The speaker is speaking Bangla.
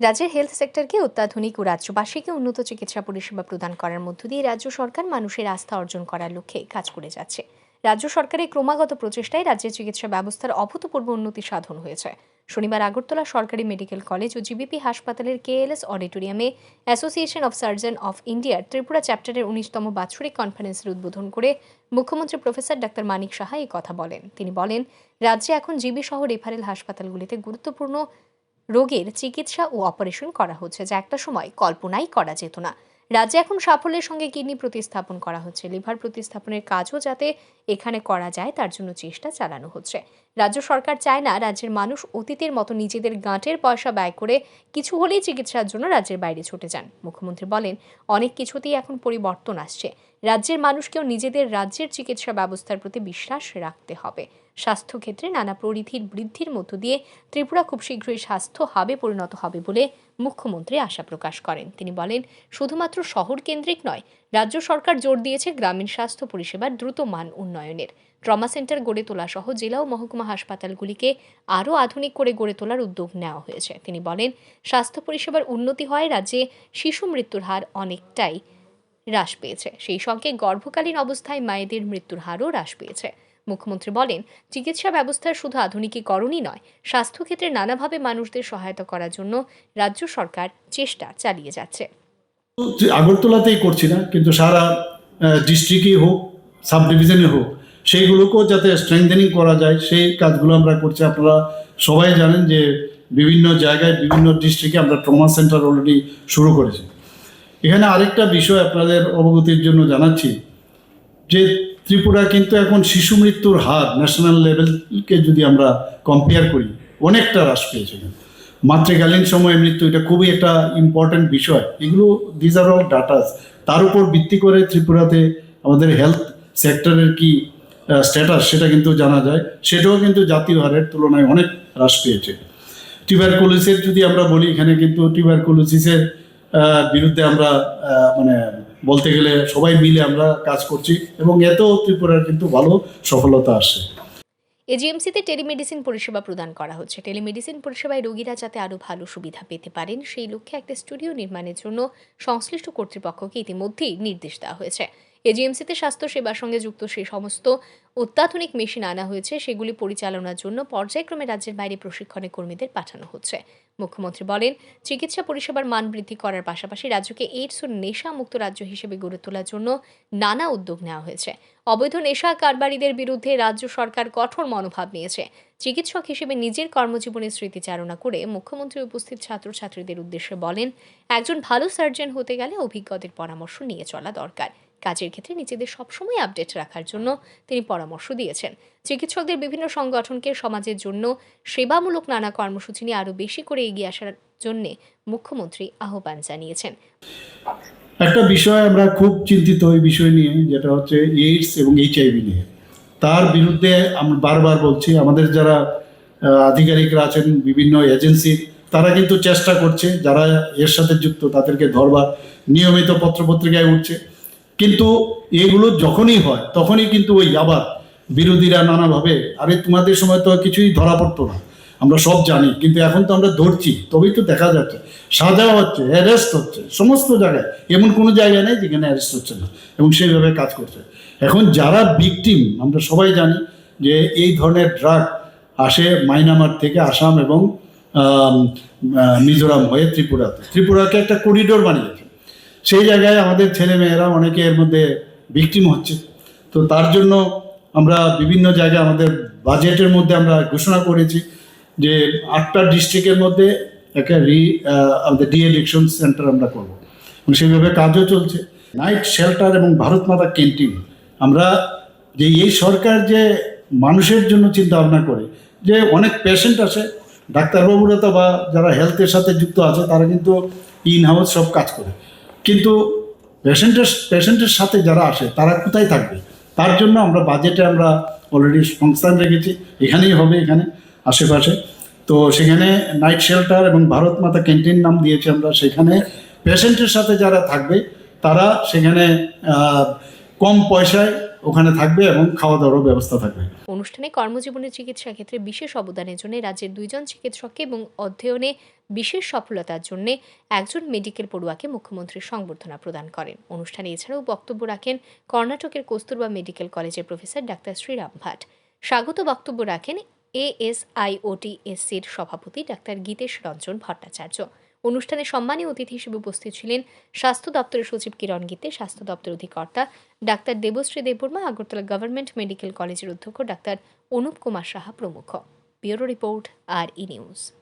রাজ্যের হেলথ সেক্টরকে অত্যাধুনিক ও রাজ্যবাসীকে উন্নত চিকিৎসা পরিষেবা প্রদান করার মধ্য দিয়ে রাজ্য সরকার মানুষের আস্থা অর্জন করার লক্ষ্যে কাজ করে যাচ্ছে। রাজ্য সরকারের ক্রমাগত প্রচেষ্টায় রাজ্যের চিকিৎসা ব্যবস্থার অভূতপূর্ব উন্নতি সাধন হয়েছে। শনিবার আগরতলা সরকারি মেডিকেল কলেজ ও জিবিপি হাসপাতালের কেএলএস অডিটোরিয়ামে অ্যাসোসিয়েশন অফ সার্জন অফ ইন্ডিয়ার ত্রিপুরা চ্যাপ্টারের উনিশতম বাৎসরিক কনফারেন্সের উদ্বোধন করে মুখ্যমন্ত্রী প্রফেসর ডাক্তার মানিক সাহা এই কথা বলেন। তিনি বলেন, রাজ্যে এখন জিবি সহ রেফারেল হাসপাতালগুলিতে গুরুত্বপূর্ণ রোগের চিকিৎসা ও অপারেশন করা হচ্ছে, যা একটা সময় কল্পনাই করা যেত না। রাজ্যে এখন সাফল্যের সঙ্গে কিডনি প্রতিস্থাপন করা হচ্ছে। লিভার প্রতিস্থাপনের কাজও যাতে এখানে করা যায়, তার জন্য চেষ্টা চালানো হচ্ছে। রাজ্য সরকার চায় না রাজ্যের মানুষ অতীতের মতো নিজেদের গাঁটের পয়সা ব্যয় করে কিছু হলেই চিকিৎসার জন্য রাজ্যের বাইরে ছুটে যান। মুখ্যমন্ত্রী বলেন, অনেক কিছুতেই এখন পরিবর্তন আসছে। রাজ্যের মানুষকেও নিজেদের রাজ্যের চিকিৎসা ব্যবস্থার প্রতি বিশ্বাস রাখতে হবে। স্বাস্থ্যক্ষেত্রে নানা পরিধির বৃদ্ধির মধ্য দিয়ে ত্রিপুরা খুব শীঘ্রই স্বাস্থ্য হাবে পরিণত হবে বলে মুখ্যমন্ত্রী আশা প্রকাশ করেন। তিনি বলেন, শুধুমাত্র শহর কেন্দ্রিক নয়, রাজ্য সরকার জোর দিয়েছে গ্রামীণ স্বাস্থ্য পরিষেবার দ্রুত মান উন্নয়নের। ট্রমা সেন্টার গড়ে তোলা সহ জেলা ও মহকুমা হাসপাতালগুলিকে আরও আধুনিক করে গড়ে তোলার উদ্যোগ নেওয়া হয়েছে। তিনি বলেন, স্বাস্থ্য পরিষেবার উন্নতি হয় রাজ্যে শিশু মৃত্যুর হার অনেকটাই হ্রাস পেয়েছে। সেই সঙ্গে গর্ভকালীন অবস্থায় মায়েদের মৃত্যুর হারও হ্রাস পেয়েছে। মুখ্যমন্ত্রী বলেন, চিকিৎসা ব্যবস্থার শুধু আধুনিকীকরণই নয়, স্বাস্থ্যক্ষেত্রে নানাভাবে মানুষদের সহায়তা করার জন্য রাজ্য সরকার চেষ্টা চালিয়ে যাচ্ছে। আগরতলাতেই করছি না, কিন্তু সারা ডিস্ট্রিক্টই হোক সাব ডিভিশনে হোক সেইগুলোকেও যাতে স্ট্রেংথেনিং করা যায়, সেই কাজগুলো আমরা করছি। আপনারা সবাই জানেন যে বিভিন্ন জায়গায়, বিভিন্ন ডিস্ট্রিক্টে আমরা ট্রমা সেন্টার অলরেডি শুরু করেছি। এখানে আরেকটা বিষয় আপনাদের অবগতির জন্য জানাচ্ছি যে ত্রিপুরা কিন্তু এখন শিশু মৃত্যুর হার ন্যাশনাল লেভেলকে যদি আমরা কম্পেয়ার করি, অনেকটা হ্রাস পেয়েছে। মাতৃকালীন সময়ে মৃত্যু এটা খুবই একটা ইম্পর্ট্যান্ট বিষয়। এগুলো দিজ আর অল ডাটাস তার উপর ভিত্তি করে ত্রিপুরাতে আমাদের হেলথ সেক্টরের কি স্ট্যাটাস সেটা কিন্তু জানা যায়। সেটাও কিন্তু জাতীয় হারের তুলনায় অনেক হ্রাস পেয়েছে। টিউবারকুলোসিসের যদি আমরা বলি, এখানে কিন্তু টিউবারকুলোসিসের বিরুদ্ধে আমরা মানে বলতে গেলে সবাই মিলে আমরা কাজ করছি এবং এতেও ত্রিপুরার কিন্তু ভালো সফলতা আসছে। এজিএমসিতে টেলিমেডিসিন পরিষেবা প্রদান করা হচ্ছে। টেলিমেডিসিন পরিষেবায় রোগীরা যাতে আরও ভালো সুবিধা পেতে পারেন, সেই লক্ষ্যে একটা স্টুডিও নির্মাণের জন্য সংশ্লিষ্ট কর্তৃপক্ষকে ইতিমধ্যেই নির্দেশ দেওয়া হয়েছে। এজিএমসিতে স্বাস্থ্য সেবার সঙ্গে যুক্ত সেই সমস্ত অত্যাধুনিক মেশিন আনা হয়েছে, সেগুলি পরিচালনার জন্য পর্যায়ক্রমে রাজ্যের বাইরে প্রশিক্ষণে কর্মীদের পাঠানো হচ্ছে। মুখ্যমন্ত্রী বলেন, চিকিৎসা পরিষেবার মান বৃদ্ধি করার পাশাপাশি রাজ্যকে এইডস ও নেশা মুক্ত রাজ্য হিসেবে গড়ে তোলার জন্য নানা উদ্যোগ নেওয়া হয়েছে। অবৈধ নেশা কারবারিদের বিরুদ্ধে রাজ্য সরকার কঠোর মনোভাব নিয়েছে। চিকিৎসক হিসেবে নিজের কর্মজীবনের স্মৃতিচারণা করে মুখ্যমন্ত্রী উপস্থিত ছাত্রছাত্রীদের উদ্দেশ্যে বলেন, একজন ভালো সার্জন হতে গেলে অভিজ্ঞদের পরামর্শ নিয়ে চলা দরকার। কাজের ক্ষেত্রে নিজেদের সবসময় আপডেট রাখার জন্য তিনি পরামর্শ দিয়েছেন। চিকিৎসকদের বিভিন্ন সংগঠনকে সমাজের জন্য সেবামূলক নানা কর্মসূচি নিয়ে আরও বেশি করে এগিয়ে আসার জন্য মুখ্যমন্ত্রী আহ্বান জানিয়েছেন। একটা বিষয় আমরা খুব চিন্তিত এই বিষয় নিয়ে, যেটা হচ্ছে এইডস এবং এইচআইভি নিয়ে। তার বিরুদ্ধে আমরা বারবার বলছি, আমাদের যারা আধিকারিকরা আছেন, বিভিন্ন এজেন্সি, তারা কিন্তু চেষ্টা করছে, যারা এর সাথে যুক্ত, তাদেরকে ধরবার। নিয়মিত পত্রপত্রিকায় উঠছে। কিন্তু এগুলো যখনই হয়, তখনই কিন্তু ওই আবার বিরোধীরা নানাভাবে, আরে তোমাদের সময় তো কিছুই ধরা পড়তো না, আমরা সব জানি, কিন্তু এখন তো আমরা ধরছি, তবেই তো দেখা যাচ্ছে সাজা হচ্ছে অ্যারেস্ট হচ্ছে, সমস্ত জায়গায়, এমন কোনো জায়গা নেই যেখানে অ্যারেস্ট হচ্ছে না, এবং সেইভাবে কাজ করছে। এখন যারা ভিকটিম আমরা সবাই জানি যে এই ধরনের ড্রাগ আসে মাইনামার থেকে আসাম এবং মিজোরাম হয়ে ত্রিপুরাতে। ত্রিপুরাকে একটা করিডোর বানিয়েছে। সেই জায়গায় আমাদের ছেলে মেয়েরা অনেকে এর মধ্যে ভিকটিম হচ্ছে। তো তার জন্য আমরা বিভিন্ন জায়গায় আমাদের বাজেটের মধ্যে আমরা ঘোষণা করেছি যে আটটা ডিস্ট্রিক্টের মধ্যে একটা রি আমাদের ডি এডিকশন সেন্টার আমরা করব। সেইভাবে কাজও চলছে। নাইট শেল্টার এবং ভারত মাতা ক্যান্টিন আমরা যে এই সরকার যে মানুষের জন্য চিন্তা ভাবনা করে, যে অনেক পেশেন্ট আসে, ডাক্তারবাবুরা তো বা যারা হেলথের সাথে যুক্ত আছে, তারা কিন্তু ইন হাউস সব কাজ করে। কিন্তু পেশেন্টের পেশেন্টের সাথে যারা আসে, তারা কোথায় থাকবে? তার জন্য আমরা বাজেটে আমরা অলরেডি সংস্থান রেখেছি। এখানেই হবে এখানে, আশেপাশে। তো সেখানে নাইট শেল্টার এবং ভারত মাতা ক্যান্টিন নাম দিয়েছি আমরা। সেখানে পেশেন্টের সাথে যারা থাকবে, তারা সেখানে কম পয়সায় ওখানে থাকবে এবং খাওয়া দাওয়ারও ব্যবস্থা থাকবে। অনুষ্ঠানে কর্মজীবনের চিকিৎসা ক্ষেত্রে বিশেষ অবদানের জন্য রাজ্যের দুইজন চিকিৎসককে এবং অধ্যয়নে বিশেষ সফলতার জন্য একজন মেডিকেল পড়ুয়াকে মুখ্যমন্ত্রী সংবর্ধনা প্রদান করেন। অনুষ্ঠানে এছাড়াও বক্তব্য রাখেন কর্ণাটকের কস্তুরবা মেডিকেল কলেজের প্রফেসর ডাক্তার শ্রীরাম ভাট। স্বাগত বক্তব্য রাখেন এএসআইওটিএসসির সভাপতি ডাক্তার গীতেশ রঞ্জন ভট্টাচার্য। অনুষ্ঠানে সম্মানীয় অতিথি হিসেবে উপস্থিত ছিলেন স্বাস্থ্য দপ্তরের সচিব কিরণ গীতে, স্বাস্থ্য দপ্তর অধিকর্তা doctor Debashree Debbarma, Agartala government medical কলেজের অধ্যক্ষ ডাক্তার অনুপ কুমার সাহা প্রমুখ। ব্যুরো রিপোর্ট, আর ই নিউজ।